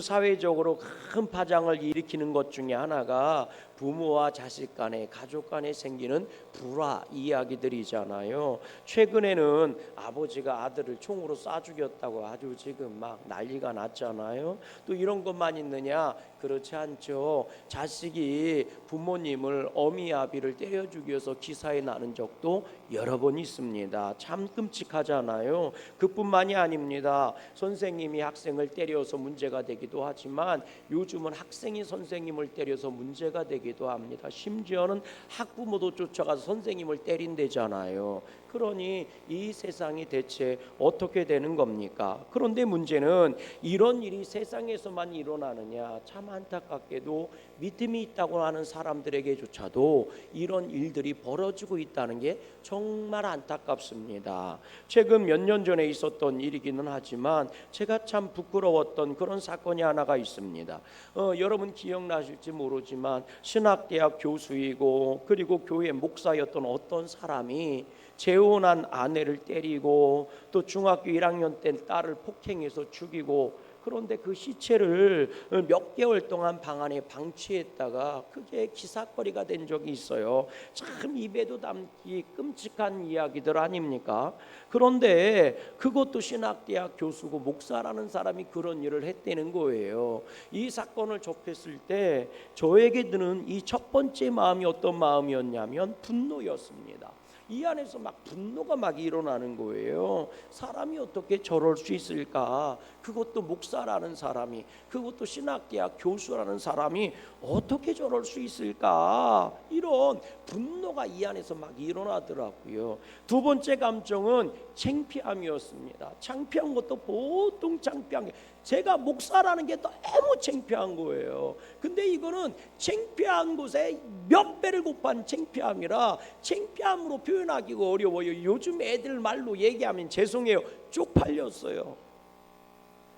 사회적으로 큰 파장을 일으키는 것 중에 하나가 부모와 자식 간에 가족 간에 생기는 불화 이야기들이잖아요. 최근에는 아버지가 아들을 총으로 쏴 죽였다고 아주 지금 막 난리가 났잖아요. 또 이런 것만 있느냐? 그렇지 않죠. 자식이 부모님을 어미 아비를 때려 죽여서 기사에 나는 적도 여러 번 있습니다. 참 끔찍하잖아요. 그뿐만이 아닙니다. 선생님이 학생을 때려서 문제가 되기도 하지만 요즘은 학생이 선생님을 때려서 문제가 되기 도 합니다. 심지어는 학부모도 쫓아가서 선생님을 때린대잖아요. 그러니 이 세상이 대체 어떻게 되는 겁니까? 그런데 문제는 이런 일이 세상에서만 일어나느냐 참 안타깝게도 믿음이 있다고 하는 사람들에게조차도 이런 일들이 벌어지고 있다는 게 정말 안타깝습니다. 최근 몇 년 전에 있었던 일이기는 하지만 제가 참 부끄러웠던 그런 사건이 하나가 있습니다. 어, 여러분 기억나실지 모르지만 신학대학 교수이고 그리고 교회 목사였던 어떤 사람이 재혼한 아내를 때리고 또 중학교 1학년 때 딸을 폭행해서 죽이고 그런데 그 시체를 몇 개월 동안 방 안에 방치했다가 그게 기사거리가 된 적이 있어요. 참 입에도 담기 끔찍한 이야기들 아닙니까? 그런데 그것도 신학대학 교수고 목사라는 사람이 그런 일을 했다는 거예요. 이 사건을 접했을 때 저에게 드는 이 첫 번째 마음이 어떤 마음이었냐면 분노였습니다. 이 안에서 막 분노가 막 일어나는 거예요. 사람이 어떻게 저럴 수 있을까? 그것도 목사라는 사람이, 그것도 신학대학 교수라는 사람이 어떻게 저럴 수 있을까? 이런 분노가 이 안에서 막 일어나더라고요. 두 번째 감정은 창피함이었습니다. 창피한 것도 보통 창피한 게 제가 목사라는 게 너무 창피한 거예요. 근데 이거는 창피한 곳에 몇 배를 곱한 창피함이라 창피함으로 표현하기가 어려워요. 요즘 애들 말로 얘기하면 죄송해요. 쪽팔렸어요.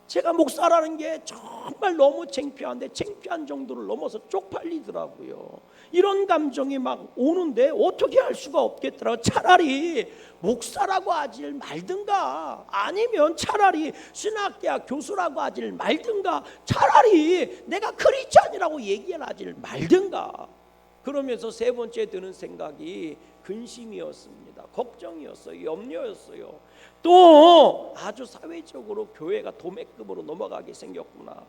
제가 목사라는 게 정말 너무 창피한데 창피한 정도를 넘어서 쪽팔리더라고요. 이런 감정이 막 오는데 어떻게 할 수가 없겠더라고. 차라리 목사라고 하질 말든가 아니면 차라리 신학대학 교수라고 하질 말든가 차라리 내가 크리스천이라고 얘기를 하질 말든가 그러면서 세 번째 드는 생각이 근심이었습니다. 걱정이었어요. 염려였어요. 또 아주 사회적으로 교회가 도매급으로 넘어가게 생겼구나.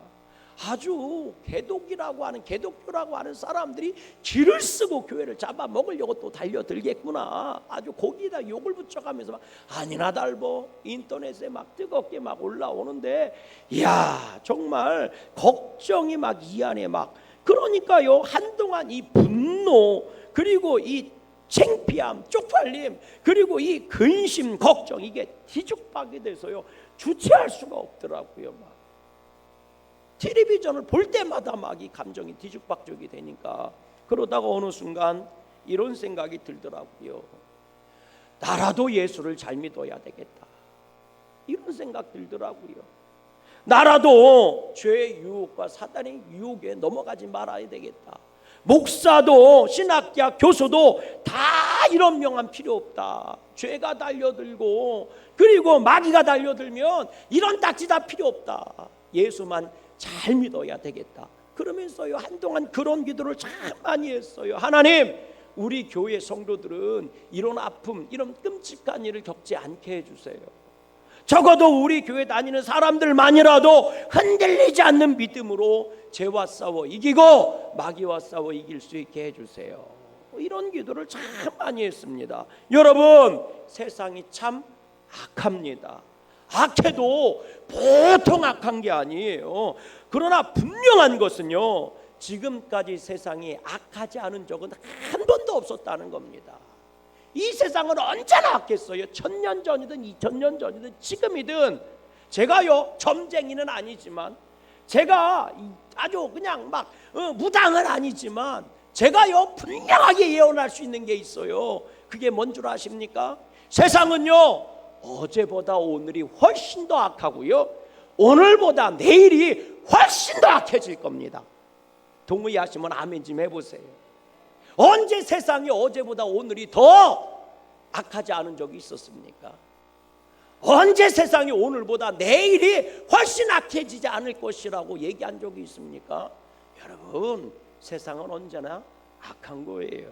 아주 개독이라고 하는 개독교라고 하는 사람들이 길을 쓰고 교회를 잡아먹으려고 또 달려들겠구나. 아주 거기다 욕을 붙여가면서 막 아니나 달보 인터넷에 막 뜨겁게 막 올라오는데 이야 정말 걱정이 막 이 안에 막 그러니까요 한동안 이 분노 그리고 이 창피함, 쪽팔림, 그리고 이 근심, 걱정 이게 뒤죽박이 돼서요 주체할 수가 없더라고요. 막 텔레비전을 볼 때마다 막 이 감정이 뒤죽박죽이 되니까 그러다가 어느 순간 이런 생각이 들더라고요. 나라도 예수를 잘 믿어야 되겠다. 이런 생각 들더라고요. 나라도 죄의 유혹과 사단의 유혹에 넘어가지 말아야 되겠다. 목사도 신학자 교수도 다 이런 명함 필요 없다. 죄가 달려들고 그리고 마귀가 달려들면 이런 딱지 다 필요 없다. 예수만 잘 믿어야 되겠다. 그러면서요 한동안 그런 기도를 참 많이 했어요. 하나님, 우리 교회 성도들은 이런 아픔, 이런 끔찍한 일을 겪지 않게 해주세요. 적어도 우리 교회 다니는 사람들만이라도 흔들리지 않는 믿음으로 죄와 싸워 이기고 마귀와 싸워 이길 수 있게 해주세요. 이런 기도를 참 많이 했습니다. 여러분 세상이 참 악합니다. 악해도 보통 악한 게 아니에요. 그러나 분명한 것은요. 지금까지 세상이 악하지 않은 적은 한 번도 없었다는 겁니다. 이 세상은 언제나 악했어요. 천년 전이든 이천 년 전이든 지금이든 제가요 점쟁이는 아니지만 제가 아주 그냥 막 어, 무당은 아니지만 제가요 분명하게 예언할 수 있는 게 있어요. 그게 뭔 줄 아십니까? 세상은요 어제보다 오늘이 훨씬 더 악하고요. 오늘보다 내일이 훨씬 더 악해질 겁니다. 동의하시면 아멘 좀 해보세요. 언제 세상이 어제보다 오늘이 더 악하지 않은 적이 있었습니까? 언제 세상이 오늘보다 내일이 훨씬 악해지지 않을 것이라고 얘기한 적이 있습니까? 여러분, 세상은 언제나 악한 거예요.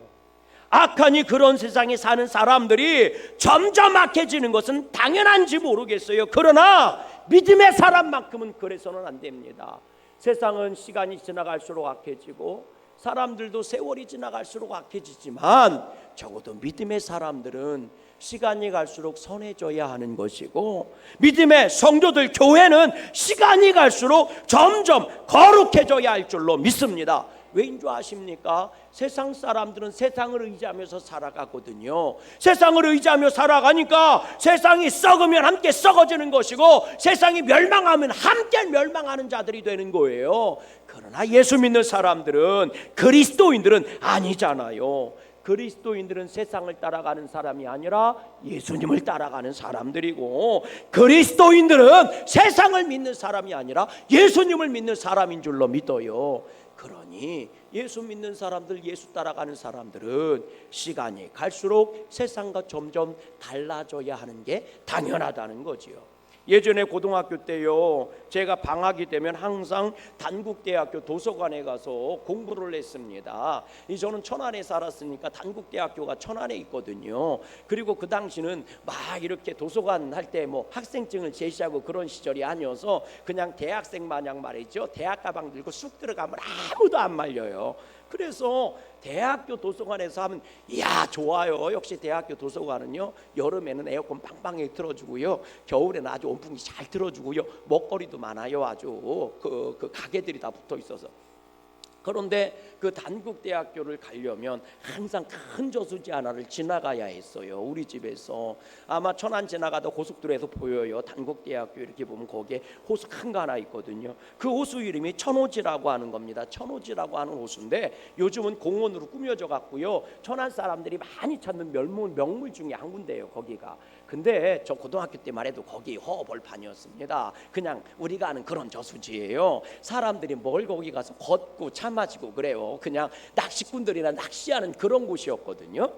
악하니 그런 세상에 사는 사람들이 점점 악해지는 것은 당연한지 모르겠어요. 그러나 믿음의 사람만큼은 그래서는 안 됩니다. 세상은 시간이 지나갈수록 악해지고 사람들도 세월이 지나갈수록 악해지지만 적어도 믿음의 사람들은 시간이 갈수록 선해져야 하는 것이고 믿음의 성도들 교회는 시간이 갈수록 점점 거룩해져야 할 줄로 믿습니다. 왜인 줄 아십니까? 세상 사람들은 세상을 의지하면서 살아가거든요. 세상을 의지하며 살아가니까 세상이 썩으면 함께 썩어지는 것이고 세상이 멸망하면 함께 멸망하는 자들이 되는 거예요. 그러나 예수 믿는 사람들은 그리스도인들은 아니잖아요. 그리스도인들은 세상을 따라가는 사람이 아니라 예수님을 따라가는 사람들이고 그리스도인들은 세상을 믿는 사람이 아니라 예수님을 믿는 사람인 줄로 믿어요. 그러니 예수 믿는 사람들, 예수 따라가는 사람들은 시간이 갈수록 세상과 점점 달라져야 하는 게 당연하다는 거지요. 예전에 고등학교 때요, 제가 방학이 되면 항상 단국대학교 도서관에 가서 공부를 했습니다. 이 저는 천안에 살았으니까 단국대학교가 천안에 있거든요. 그리고 그 당시는 막 이렇게 도서관 할 때 뭐 학생증을 제시하고 그런 시절이 아니어서 그냥 대학생 마냥 말이죠. 대학 가방 들고 쑥 들어가면 아무도 안 말려요. 그래서 대학교 도서관에서 하면 이야 좋아요. 역시 대학교 도서관은요 여름에는 에어컨 빵빵하게 틀어주고요 겨울에는 아주 온풍이 잘 틀어주고요 먹거리도 많아요 아주 그, 그 가게들이 다 붙어 있어서 그런데 그 단국대학교를 가려면 항상 큰 저수지 하나를 지나가야 했어요. 우리 집에서 아마 천안 지나가다 고속도로에서 보여요. 단국대학교 이렇게 보면 거기에 호수 큰 거 하나 있거든요. 그 호수 이름이 천호지라고 하는 겁니다. 천호지라고 하는 호수인데 요즘은 공원으로 꾸며져 갖고요. 천안 사람들이 많이 찾는 명물 명물 중에 한 군데예요. 거기가. 근데 저 고등학교 때만 해도 거기 허벌판이었습니다. 그냥 우리가 아는 그런 저수지예요. 사람들이 뭘 거기 가서 걷고 차 마시고 그래요. 그냥 낚시꾼들이나 낚시하는 그런 곳이었거든요.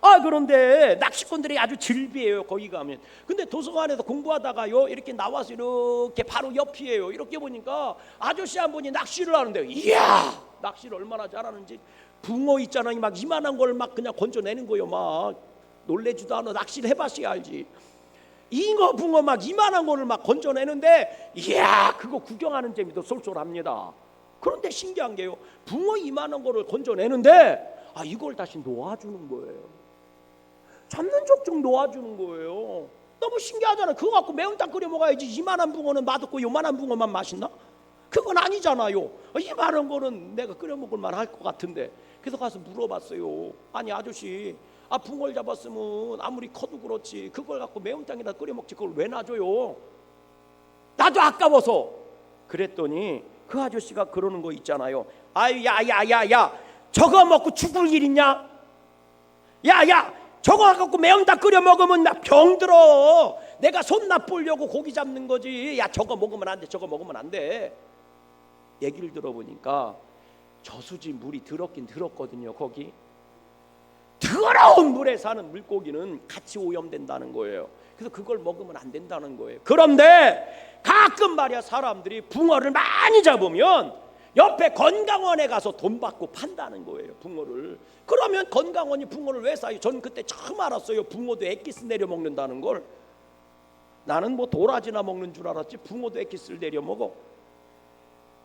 아 그런데 낚시꾼들이 아주 즐비해요 거기 가면. 근데 도서관에서 공부하다가요 이렇게 나와서 이렇게 바로 옆이에요. 이렇게 보니까 아저씨 한 분이 낚시를 하는데요 이야! 낚시를 얼마나 잘하는지. 붕어 있잖아요 막 이만한 걸 막 그냥 건져내는 거예요 막. 놀래지도 않아. 낚시를 해봤어야 알지. 잉어 붕어 막 이만한 거를 막 건져내는데 이야! 그거 구경하는 재미도 쏠쏠합니다 그런데 신기한 게요. 붕어 이만한 거를 건져내는데 아 이걸 다시 놓아주는 거예요. 잡는 족족 놓아주는 거예요. 너무 신기하잖아요 그거 갖고 매운탕 끓여 먹어야지. 이만한 붕어는 맛없고 요만한 붕어만 맛있나? 그건 아니잖아요. 이만한 거는 내가 끓여 먹을 만할 것 같은데. 그래서 가서 물어봤어요. 아니 아저씨 아 붕어를 잡았으면 아무리 커도 그렇지. 그걸 갖고 매운탕에다 끓여 먹지 그걸 왜 놔줘요? 나도 아까워서. 그랬더니 그 아저씨가 그러는 거 있잖아요. 아유 야야야야 저거 먹고 죽을 일 있냐? 야야 저거 갖고 매운탕 끓여 먹으면 나 병들어. 내가 손 나쁘려고 고기 잡는 거지. 야 저거 먹으면 안 돼. 저거 먹으면 안 돼. 얘기를 들어보니까 저수지 물이 들었긴 들었거든요. 거기 더러운 물에 사는 물고기는 같이 오염된다는 거예요. 그래서 그걸 먹으면 안 된다는 거예요. 그런데 가끔 말이야 사람들이 붕어를 많이 잡으면 옆에 건강원에 가서 돈 받고 판다는 거예요. 붕어를. 그러면 건강원이 붕어를 왜 사요? 전 그때 처음 알았어요. 붕어도 액기스 내려 먹는다는 걸. 나는 뭐 도라지나 먹는 줄 알았지 붕어도 액기스를 내려 먹어.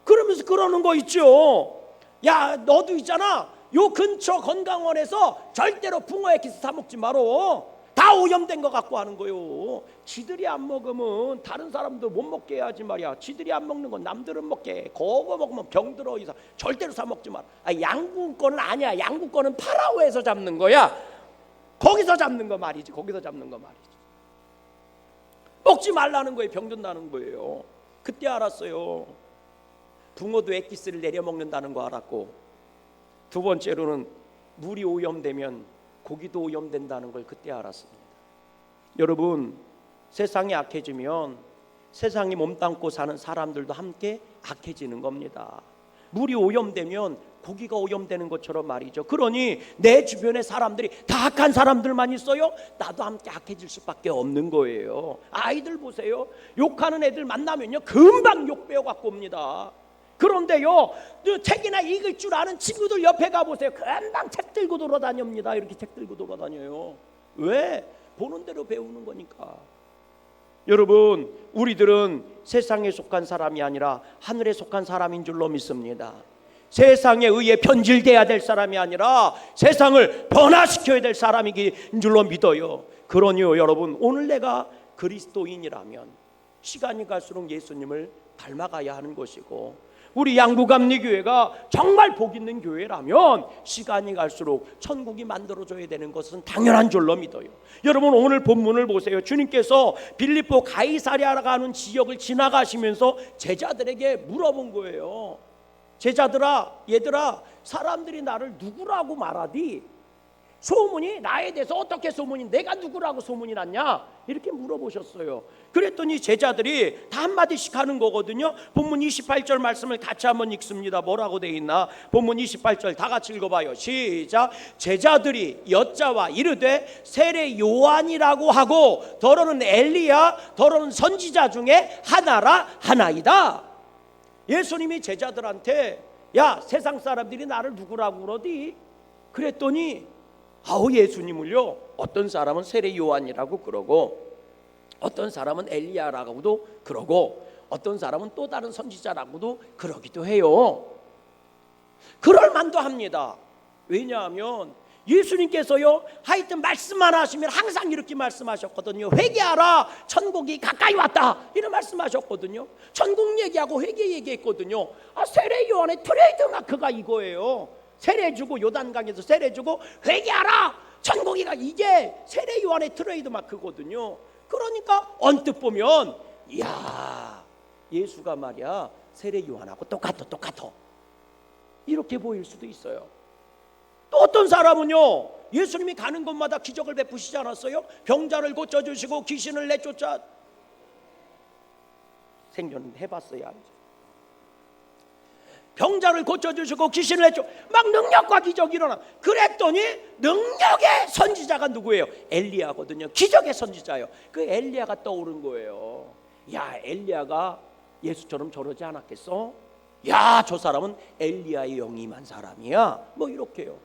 그러면서 그러는 거 있죠. 야 너도 있잖아. 요 근처 건강원에서 절대로 붕어 액기스 사 먹지 말어. 다 오염된 거 갖고 하는 거요. 지들이 안 먹으면 다른 사람도 못 먹게 해야지 말이야. 지들이 안 먹는 건 남들은 먹게. 해. 그거 먹으면 병들어 이상. 절대로 사 먹지 마. 아, 거는 아니야. 거는 파라오에서 잡는 거야. 거기서 잡는 거 말이지. 거기서 잡는 거 말이지. 먹지 말라는 거예요. 병든다는 거예요. 그때 알았어요. 붕어도 액기스를 내려 먹는다는 거 알았고 두 번째로는 물이 오염되면 고기도 오염된다는 걸 그때 알았습니다. 여러분 세상이 악해지면 세상이 몸담고 사는 사람들도 함께 악해지는 겁니다. 물이 오염되면 고기가 오염되는 것처럼 말이죠. 그러니 내 주변에 사람들이 다 악한 사람들만 있어요. 나도 함께 악해질 수밖에 없는 거예요. 아이들 보세요. 욕하는 애들 만나면요 금방 욕 배워 갖고 옵니다. 그런데요, 그 책이나 읽을 줄 아는 친구들 옆에 가 보세요. 금방 책 들고 돌아다닙니다. 이렇게 책 들고 돌아다녀요. 왜? 보는 대로 배우는 거니까. 여러분, 우리들은 세상에 속한 사람이 아니라 하늘에 속한 사람인 줄로 믿습니다. 세상에 의해 변질돼야 될 사람이 아니라 세상을 변화시켜야 될 사람이긴 줄로 믿어요. 그러니요, 여러분, 오늘 내가 그리스도인이라면 시간이 갈수록 예수님을 닮아가야 하는 것이고 우리 양구감리교회가 정말 복 있는 교회라면 시간이 갈수록 천국이 만들어져야 되는 것은 당연한 줄로 믿어요. 여러분 오늘 본문을 보세요. 주님께서 빌립보 가이사랴라가 하는 지역을 지나가시면서 제자들에게 물어본 거예요. 제자들아, 얘들아, 사람들이 나를 누구라고 말하디? 소문이 나에 대해서 어떻게 소문이 내가 누구라고 소문이 났냐 이렇게 물어보셨어요. 그랬더니 제자들이 다 한마디씩 하는 거거든요. 본문 28절 말씀을 같이 한번 읽습니다. 뭐라고 돼 있나? 본문 28절 다 같이 읽어봐요. 시작. 제자들이 여자와 이르되 세례 요한이라고 하고 더러는 엘리야 더러는 선지자 중에 하나라 하나이다. 예수님이 제자들한테 야 세상 사람들이 나를 누구라고 그러디? 그랬더니 아우 예수님을요 어떤 사람은 세례 요한이라고 그러고 어떤 사람은 엘리야라고도 그러고 어떤 사람은 또 다른 선지자라고도 그러기도 해요. 그럴 만도 합니다. 왜냐하면 예수님께서요 하여튼 말씀만 하시면 항상 이렇게 말씀하셨거든요. 회개하라 천국이 가까이 왔다 이런 말씀하셨거든요. 천국 얘기하고 회개 얘기했거든요. 아 세례 요한의 트레이드 마크가 이거예요. 세례 주고 요단강에서 세례 주고 회개하라 천국이가 이게 세례 요한의 트레이드 마크거든요. 그러니까 언뜻 보면 야 예수가 말이야 세례 요한하고 똑같아 똑같아 이렇게 보일 수도 있어요. 또 어떤 사람은요 예수님이 가는 곳마다 기적을 베푸시지 않았어요? 병자를 고쳐주시고 귀신을 내쫓아 생전 해봤어야 알죠. 병자를 고쳐주시고 귀신을 내쫓 막 능력과 기적이 일어나. 그랬더니 능력의 선지자가 누구예요? 엘리야거든요. 기적의 선지자예요. 그 엘리야가 떠오른 거예요. 야 엘리야가 예수처럼 저러지 않았겠어? 야 저 사람은 엘리야의 영이 임한 사람이야. 뭐 이렇게요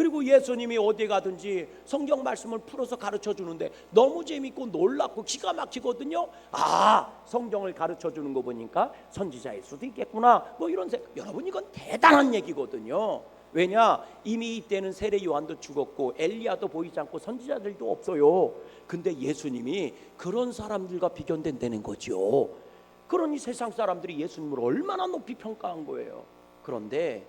그리고 예수님이 어디 가든지 성경 말씀을 풀어서 가르쳐 주는데 너무 재밌고 놀랍고 기가 막히거든요. 아, 성경을 가르쳐 주는 거 보니까 선지자일 수도 있겠구나. 뭐 이런 생 여러분 이건 대단한 얘기거든요. 왜냐? 이미 이때는 세례 요한도 죽었고 엘리야도 보이지 않고 선지자들도 없어요. 근데 예수님이 그런 사람들과 비견된다는 거죠. 그러니 세상 사람들이 예수님을 얼마나 높이 평가한 거예요. 그런데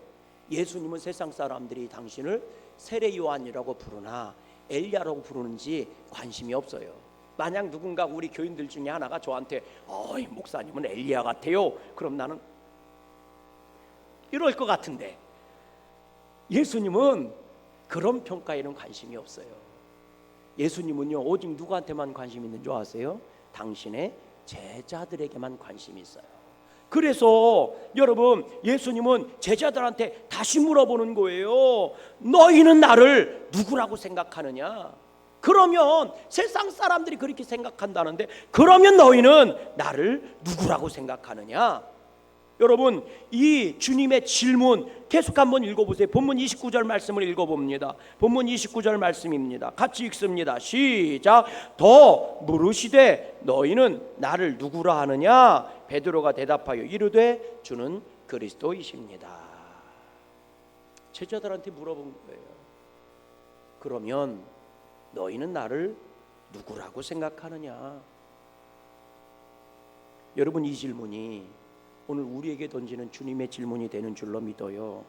예수님은 세상 사람들이 당신을 세례 요한이라고 부르나 엘리야라고 부르는지 관심이 없어요. 만약 누군가 우리 교인들 중에 하나가 저한테 어이 목사님은 엘리야 같아요. 그럼 나는 이럴 것 같은데 예수님은 그런 평가에는 관심이 없어요. 예수님은요 오직 누구한테만 관심 있는 줄 아세요? 당신의 제자들에게만 관심이 있어요. 그래서 여러분 예수님은 제자들한테 다시 물어보는 거예요. 너희는 나를 누구라고 생각하느냐? 그러면 세상 사람들이 그렇게 생각한다는데 그러면 너희는 나를 누구라고 생각하느냐? 여러분 이 주님의 질문 계속 한번 읽어보세요. 본문 29절 말씀을 읽어봅니다. 본문 29절 말씀입니다. 같이 읽습니다. 시작. 더 물으시되 너희는 나를 누구라 하느냐? 베드로가 대답하여 이르되 주는 그리스도이십니다. 제자들한테 물어본 거예요. 그러면 너희는 나를 누구라고 생각하느냐? 여러분 이 질문이 오늘 우리에게 던지는 주님의 질문이 되는 줄로 믿어요.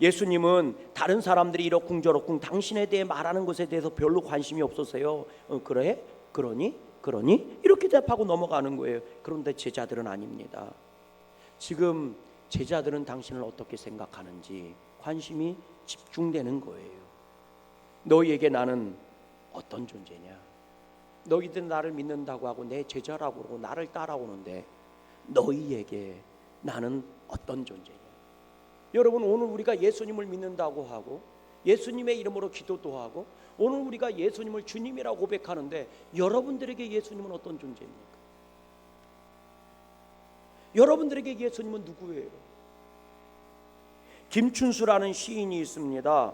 예수님은 다른 사람들이 이러쿵저러쿵 당신에 대해 말하는 것에 대해서 별로 관심이 없었어요. 어, 그래? 그러니? 그러니? 이렇게 대답하고 넘어가는 거예요. 그런데 제자들은 아닙니다. 지금 제자들은 당신을 어떻게 생각하는지 관심이 집중되는 거예요. 너희에게 나는 어떤 존재냐? 너희들 나를 믿는다고 하고 내 제자라고 그러고 나를 따라오는데 너희에게 나는 어떤 존재냐? 여러분 오늘 우리가 예수님을 믿는다고 하고 예수님의 이름으로 기도도 하고 오늘 우리가 예수님을 주님이라고 고백하는데 여러분들에게 예수님은 어떤 존재입니까? 여러분들에게 예수님은 누구예요? 김춘수라는 시인이 있습니다.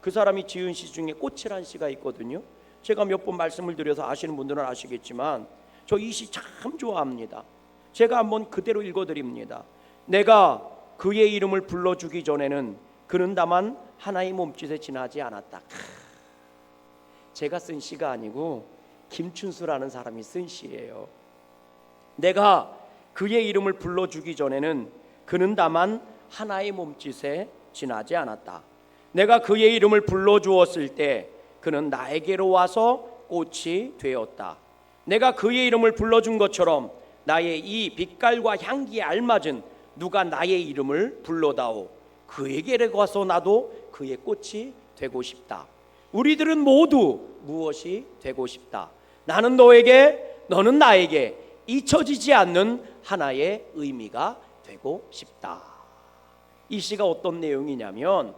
그 사람이 지은 시 중에 꽃이란 시가 있거든요. 제가 몇 번 말씀을 드려서 아시는 분들은 아시겠지만 저 이 시 참 좋아합니다. 제가 한번 그대로 읽어드립니다. 내가 그의 이름을 불러주기 전에는 그는 다만 하나의 몸짓에 지나지 않았다. 크. 제가 쓴 시가 아니고 김춘수라는 사람이 쓴 시예요. 내가 그의 이름을 불러주기 전에는 그는 다만 하나의 몸짓에 지나지 않았다. 내가 그의 이름을 불러주었을 때 그는 나에게로 와서 꽃이 되었다. 내가 그의 이름을 불러준 것처럼 나의 이 빛깔과 향기에 알맞은 누가 나의 이름을 불러다오. 그에게로 가서 나도 그의 꽃이 되고 싶다. 우리들은 모두 무엇이 되고 싶다. 나는 너에게, 너는 나에게 잊혀지지 않는 하나의 의미가 되고 싶다. 이 시가 어떤 내용이냐면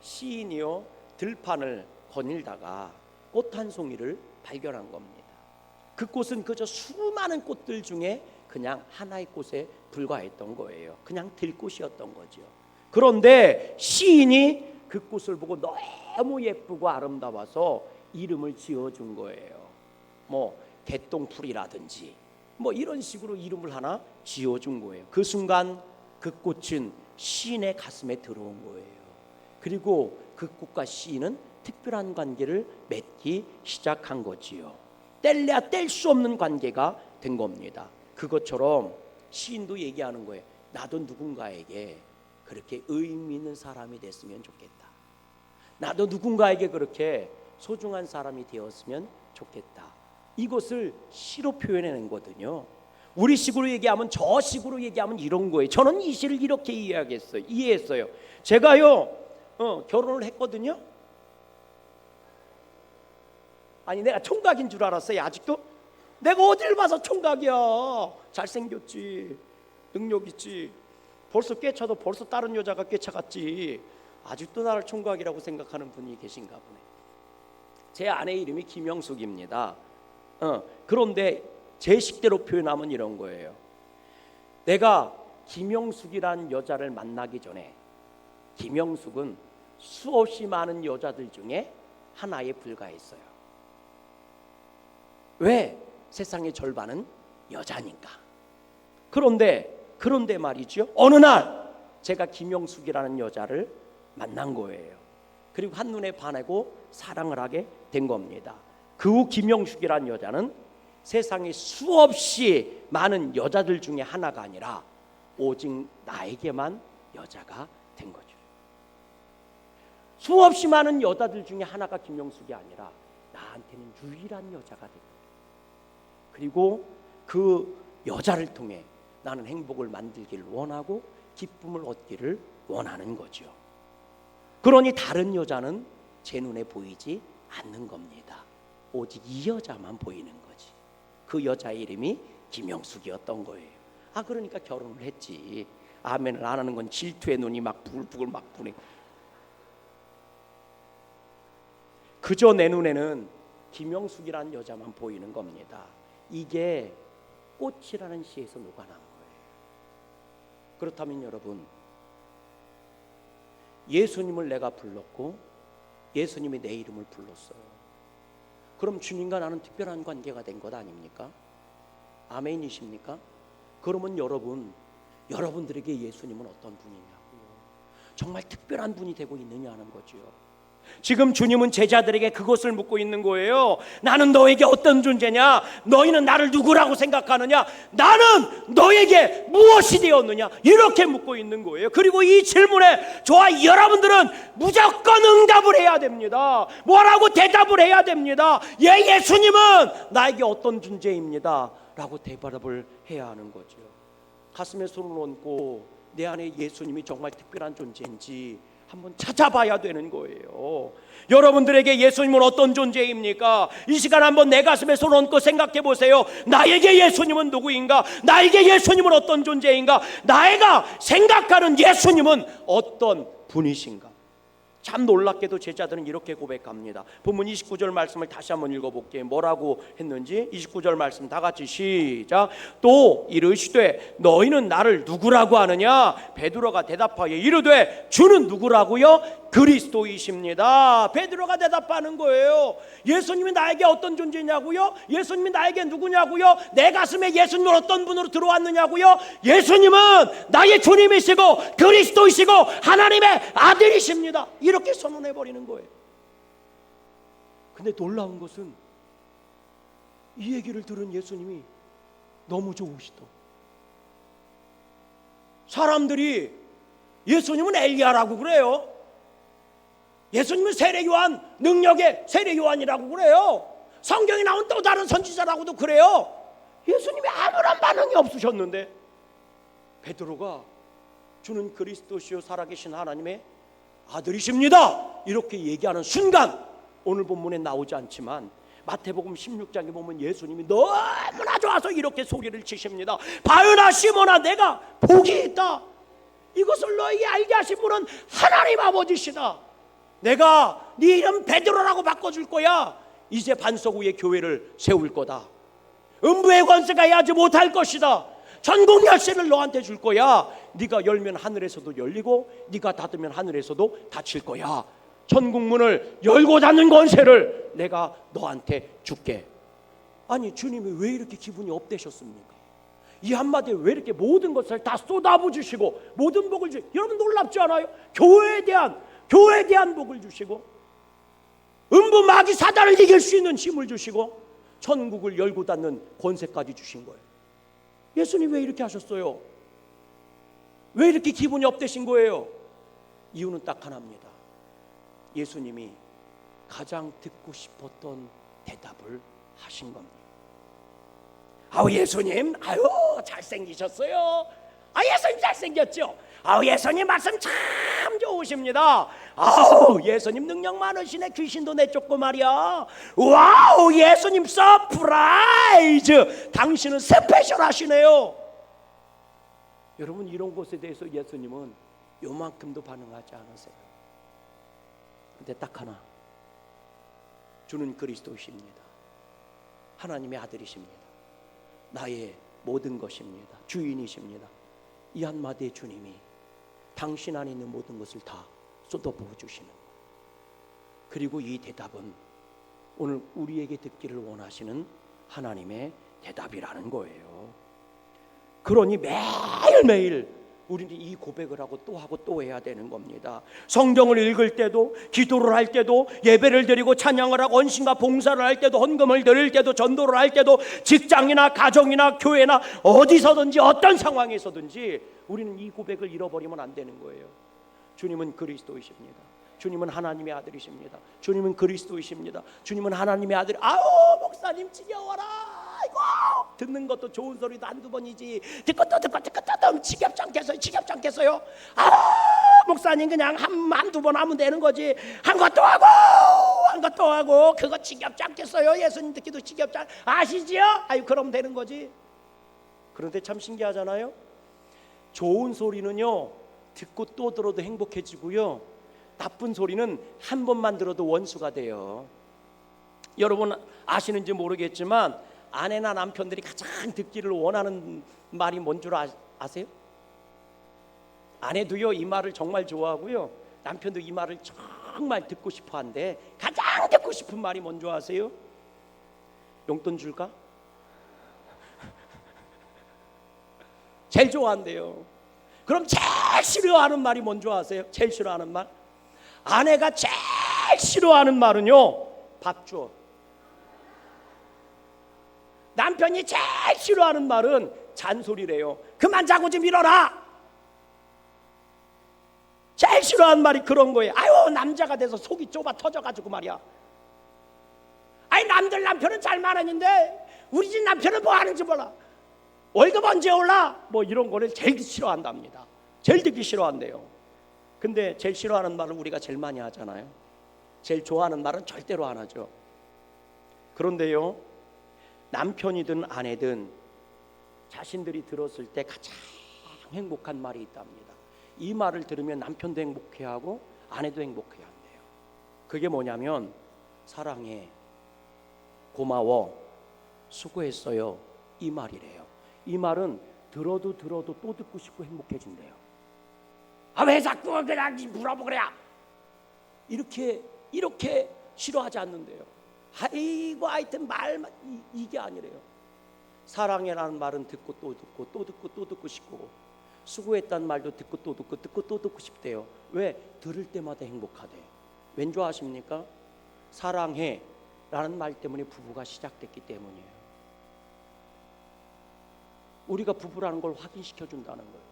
시인이요 들판을 거닐다가 꽃 한 송이를 발견한 겁니다. 그 꽃은 그저 수많은 꽃들 중에 그냥 하나의 꽃에 불과했던 거예요. 그냥 들꽃이었던 거죠. 그런데 시인이 그 꽃을 보고 너무 예쁘고 아름다워서 이름을 지어준 거예요. 뭐 개똥풀이라든지 뭐 이런 식으로 이름을 하나 지어준 거예요. 그 순간 그 꽃은 시인의 가슴에 들어온 거예요. 그리고 그 꽃과 시인은 특별한 관계를 맺기 시작한 거지요. 뗄래야 뗄 수 없는 관계가 된 겁니다. 그것처럼 시인도 얘기하는 거예요. 나도 누군가에게 그렇게 의미 있는 사람이 됐으면 좋겠다. 나도 누군가에게 그렇게 소중한 사람이 되었으면 좋겠다. 이것을 시로 표현해낸 거거든요. 우리 식으로 얘기하면 저 식으로 얘기하면 이런 거예요. 저는 이 시를 이렇게 이해하겠어요. 이해했어요. 제가요 어, 결혼을 했거든요. 아니 내가 총각인 줄 알았어요. 아직도 내가 어딜 봐서 총각이야. 잘생겼지, 능력 있지. 벌써 꿰차도 벌써 다른 여자가 꿰차갔지. 아직도 나를 총각이라고 생각하는 분이 계신가 보네. 제 아내 이름이 김영숙입니다. 어, 그런데 제 식대로 표현하면 이런 거예요. 내가 김영숙이란 여자를 만나기 전에 김영숙은 수없이 많은 여자들 중에 하나에 불과했어요. 왜? 세상의 절반은 여자니까. 그런데 그런데 말이죠. 어느 날 제가 김영숙이라는 여자를 만난 거예요. 그리고 한눈에 반하고 사랑을 하게 된 겁니다. 그 후 김영숙이라는 여자는 세상에 수없이 많은 여자들 중에 하나가 아니라 오직 나에게만 여자가 된 거죠. 수없이 많은 여자들 중에 하나가 김영숙이 아니라 나한테는 유일한 여자가 된 거예요. 그리고 그 여자를 통해 나는 행복을 만들기를 원하고 기쁨을 얻기를 원하는 거죠. 그러니 다른 여자는 제 눈에 보이지 않는 겁니다. 오직 이 여자만 보이는 거지. 그 여자의 이름이 김영숙이었던 거예요. 아 그러니까 결혼을 했지. 아멘을 안 하는 건 질투의 눈이 막 부글부글 막 부네. 그저 내 눈에는 김영숙이라는 여자만 보이는 겁니다. 이게 꽃이라는 시에서 녹아난 거예요. 그렇다면 여러분, 예수님을 내가 불렀고 예수님이 내 이름을 불렀어요. 그럼 주님과 나는 특별한 관계가 된 것 아닙니까? 아멘이십니까? 그러면 여러분, 여러분들에게 예수님은 어떤 분이냐고요? 정말 특별한 분이 되고 있느냐는 거죠. 지금 주님은 제자들에게 그것을 묻고 있는 거예요. 나는 너에게 어떤 존재냐? 너희는 나를 누구라고 생각하느냐? 나는 너에게 무엇이 되었느냐? 이렇게 묻고 있는 거예요. 그리고 이 질문에 저와 여러분들은 무조건 응답을 해야 됩니다. 뭐라고 대답을 해야 됩니다. 예, 예수님은 나에게 어떤 존재입니다. 라고 대답을 해야 하는 거죠. 가슴에 손을 얹고 내 안에 예수님이 정말 특별한 존재인지 한번 찾아봐야 되는 거예요. 여러분들에게 예수님은 어떤 존재입니까? 이 시간 한번 내 가슴에 손 얹고 생각해 보세요. 나에게 예수님은 누구인가? 나에게 예수님은 어떤 존재인가? 나이가 생각하는 예수님은 어떤 분이신가? 참 놀랍게도 제자들은 이렇게 고백합니다. 본문 29절 말씀을 다시 한번 읽어볼게요. 뭐라고 했는지 29절 말씀 다 같이 시작. 또 이르시되 너희는 나를 누구라고 하느냐? 베드로가 대답하여 이르되 주는 누구라고요? 그리스도이십니다. 베드로가 대답하는 거예요. 예수님이 나에게 어떤 존재냐고요? 예수님이 나에게 누구냐고요? 내 가슴에 예수님은 어떤 분으로 들어왔느냐고요? 예수님은 나의 주님이시고 그리스도이시고 하나님의 아들이십니다. 이렇게 선언해 버리는 거예요. 근데 놀라운 것은 이 얘기를 들은 예수님이 너무 좋으시더. 사람들이 예수님은 엘리야라고 그래요. 예수님은 세례 요한 능력의 세례 요한이라고 그래요. 성경에 나온 또 다른 선지자라고도 그래요. 예수님이 아무런 반응이 없으셨는데 베드로가 주는 그리스도시요 살아계신 하나님의 아들이십니다. 이렇게 얘기하는 순간 오늘 본문에 나오지 않지만 마태복음 16장에 보면 예수님이 너무나 좋아서 이렇게 소리를 치십니다. 바요나 시모나 내가 복이 있다. 이것을 너희에게 알게 하신 분은 하나님 아버지시다. 내가 네 이름 베드로라고 바꿔줄 거야. 이제 반석 위에 교회를 세울 거다. 음부의 권세가 해하지 못할 것이다. 전국 열쇠를 너한테 줄 거야. 네가 열면 하늘에서도 열리고 네가 닫으면 하늘에서도 닫힐 거야. 천국 문을 열고 닫는 권세를 내가 너한테 줄게. 아니 주님이 왜 이렇게 기분이 업되셨습니까? 이 한마디에 왜 이렇게 모든 것을 다 쏟아부 주시고 모든 복을 주 여러분 놀랍지 않아요? 교회에 대한 교회에 대한 복을 주시고 음부 마귀 사단을 이길 수 있는 힘을 주시고 천국을 열고 닫는 권세까지 주신 거예요. 예수님 왜 이렇게 하셨어요? 왜 이렇게 기분이 업되신 거예요? 이유는 딱 하나입니다. 예수님이 가장 듣고 싶었던 대답을 하신 겁니다. 아우 예수님, 아유 잘생기셨어요. 아 예수님 잘생겼죠. 아우 예수님 말씀 참 좋으십니다. 아우 예수님 능력 많으시네 귀신도 내쫓고 말이야. 와우 예수님 서프라이즈. 당신은 스페셜하시네요. 여러분 이런 것에 대해서 예수님은 요만큼도 반응하지 않으세요. 근데 딱 하나 주는 그리스도이십니다. 하나님의 아들이십니다. 나의 모든 것입니다. 주인이십니다. 이 한마디의 주님이 당신 안에 있는 모든 것을 다 쏟아부어 주시는 그리고 이 대답은 오늘 우리에게 듣기를 원하시는 하나님의 대답이라는 거예요. 그러니 매일매일 우리는 이 고백을 하고 또 하고 또 해야 되는 겁니다. 성경을 읽을 때도 기도를 할 때도 예배를 드리고 찬양을 하고 언신과 봉사를 할 때도 헌금을 드릴 때도 전도를 할 때도 직장이나 가정이나 교회나 어디서든지 어떤 상황에서든지 우리는 이 고백을 잃어버리면 안 되는 거예요. 주님은 그리스도이십니다. 주님은 하나님의 아들이십니다. 주님은 그리스도이십니다. 주님은 하나님의 아들. 아우 목사님 지겨워라. 아이고 듣는 것도 좋은 소리도 한두 번이지 듣고 또 듣고 듣고 또 지겹지 않겠어요? 지겹지 않겠어요? 아 목사님 그냥 한 한두 번 하면 되는 거지 한 것도 하고 한 것도 하고 그거 지겹지 않겠어요? 예수님 듣기도 지겹지 않 아시지요? 아유 그럼 되는 거지. 그런데 참 신기하잖아요. 좋은 소리는요 듣고 또 들어도 행복해지고요. 나쁜 소리는 한 번만 들어도 원수가 돼요. 여러분 아시는지 모르겠지만 아내나 남편들이 가장 듣기를 원하는 말이 뭔 줄 아세요? 아내도요 이 말을 정말 좋아하고요 남편도 이 말을 정말 듣고 싶어한데 가장 듣고 싶은 말이 뭔지 아세요? 용돈 줄까? 제일 좋아한대요. 그럼 제일 싫어하는 말이 뭔지 아세요? 제일 싫어하는 말? 아내가 제일 싫어하는 말은요 밥 줘. 남편이 제일 싫어하는 말은 잔소리래요. 그만 자고 좀 일어나. 제일 싫어하는 말이 그런 거예요. 아유 남자가 돼서 속이 좁아 터져가지고 말이야. 아니 남들 남편은 잘 말하는데 우리 집 남편은 뭐 하는지 몰라. 월급 언제 올라? 뭐 이런 거를 제일 싫어한답니다. 제일 듣기 싫어한대요. 근데 제일 싫어하는 말을 우리가 제일 많이 하잖아요. 제일 좋아하는 말은 절대로 안 하죠. 그런데요, 남편이든 아내든 자신들이 들었을 때 가장 행복한 말이 있답니다. 이 말을 들으면 남편도 행복해하고 아내도 행복해한대요. 그게 뭐냐면 사랑해, 고마워, 수고했어요 이 말이래요. 이 말은 들어도 들어도 또 듣고 싶고 행복해진대요. 아 왜 자꾸 그냥 물어보그래? 이렇게 이렇게 싫어하지 않는데요. 아이고 하여튼 말만 이, 이게 아니래요. 사랑해라는 말은 듣고 또 듣고 또 듣고 또 듣고 싶고 수고했다는 말도 듣고 또 듣고 듣고 또 듣고 싶대요. 왜? 들을 때마다 행복하대. 왠줄 아십니까? 사랑해라는 말 때문에 부부가 시작됐기 때문이에요. 우리가 부부라는 걸 확인시켜 준다는 거예요.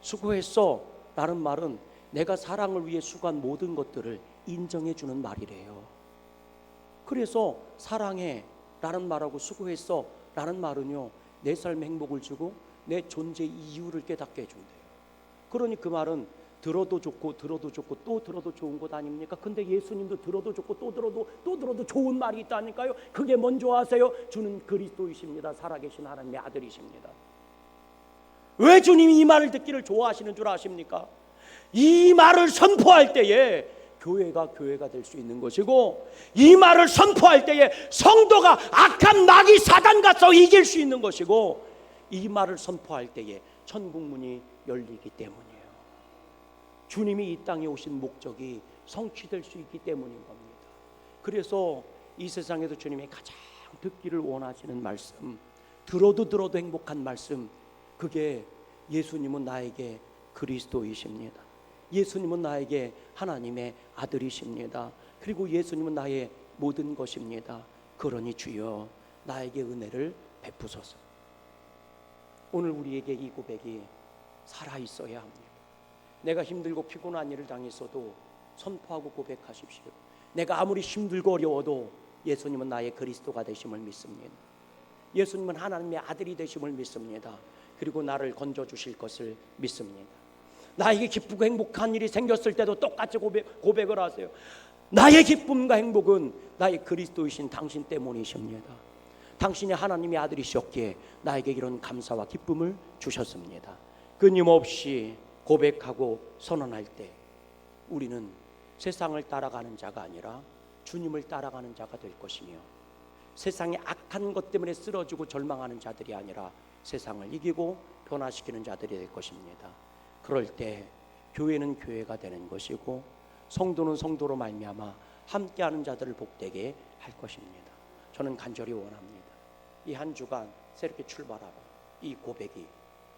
수고했어 라는 말은 내가 사랑을 위해 수고한 모든 것들을 인정해 주는 말이래요. 그래서 사랑해 라는 말하고 수고했어 라는 말은요 내 삶에 행복을 주고 내 존재 이유를 깨닫게 해준대요. 그러니 그 말은 들어도 좋고 들어도 좋고 또 들어도 좋은 것 아닙니까? 근데 예수님도 들어도 좋고 또 들어도 또 들어도 좋은 말이 있다니까요. 그게 뭔지 아세요? 주는 그리스도이십니다. 살아계신 하나님의 아들이십니다. 왜 주님이 이 말을 듣기를 좋아하시는 줄 아십니까? 이 말을 선포할 때에 교회가 교회가 될 수 있는 것이고 이 말을 선포할 때에 성도가 악한 마귀 사단과 서 이길 수 있는 것이고 이 말을 선포할 때에 천국 문이 열리기 때문이에요. 주님이 이 땅에 오신 목적이 성취될 수 있기 때문인 겁니다. 그래서 이 세상에서 주님이 가장 듣기를 원하시는 말씀, 들어도 들어도 행복한 말씀, 그게 예수님은 나에게 그리스도이십니다. 예수님은 나에게 하나님의 아들이십니다. 그리고 예수님은 나의 모든 것입니다. 그러니 주여 나에게 은혜를 베푸소서. 오늘 우리에게 이 고백이 살아 있어야 합니다. 내가 힘들고 피곤한 일을 당했어도 선포하고 고백하십시오. 내가 아무리 힘들고 어려워도 예수님은 나의 그리스도가 되심을 믿습니다. 예수님은 하나님의 아들이 되심을 믿습니다. 그리고 나를 건져 주실 것을 믿습니다. 나에게 기쁘고 행복한 일이 생겼을 때도 똑같이 고백, 고백을 하세요. 나의 기쁨과 행복은 나의 그리스도이신 당신 때문이십니다. 당신이 하나님의 아들이셨기에 나에게 이런 감사와 기쁨을 주셨습니다. 끊임없이 고백하고 선언할 때 우리는 세상을 따라가는 자가 아니라 주님을 따라가는 자가 될 것이며 세상의 악한 것 때문에 쓰러지고 절망하는 자들이 아니라 세상을 이기고 변화시키는 자들이 될 것입니다. 그럴 때 교회는 교회가 되는 것이고 성도는 성도로 말미암아 함께하는 자들을 복되게 할 것입니다. 저는 간절히 원합니다. 이 한 주간 새롭게 출발하고 이 고백이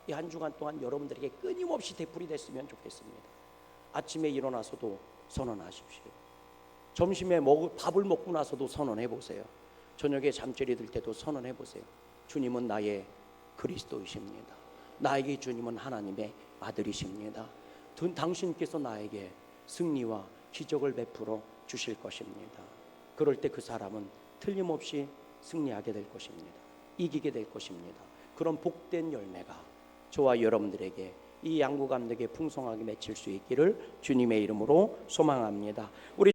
이 한 주간 동안 여러분들에게 끊임없이 되풀이 됐으면 좋겠습니다. 아침에 일어나서도 선언하십시오. 점심에 먹, 밥을 먹고 나서도 선언해 보세요. 저녁에 잠자리 들 때도 선언해 보세요. 주님은 나의 그리스도이십니다. 나에게 주님은 하나님의 아들이십니다. 두- 당신께서 나에게 승리와 기적을 베풀어 주실 것입니다. 그럴 때 그 사람은 틀림없이 승리하게 될 것입니다. 이기게 될 것입니다. 그런 복된 열매가 저와 여러분들에게 이 양구 감독에 풍성하게 맺힐 수 있기를 주님의 이름으로 소망합니다. 우리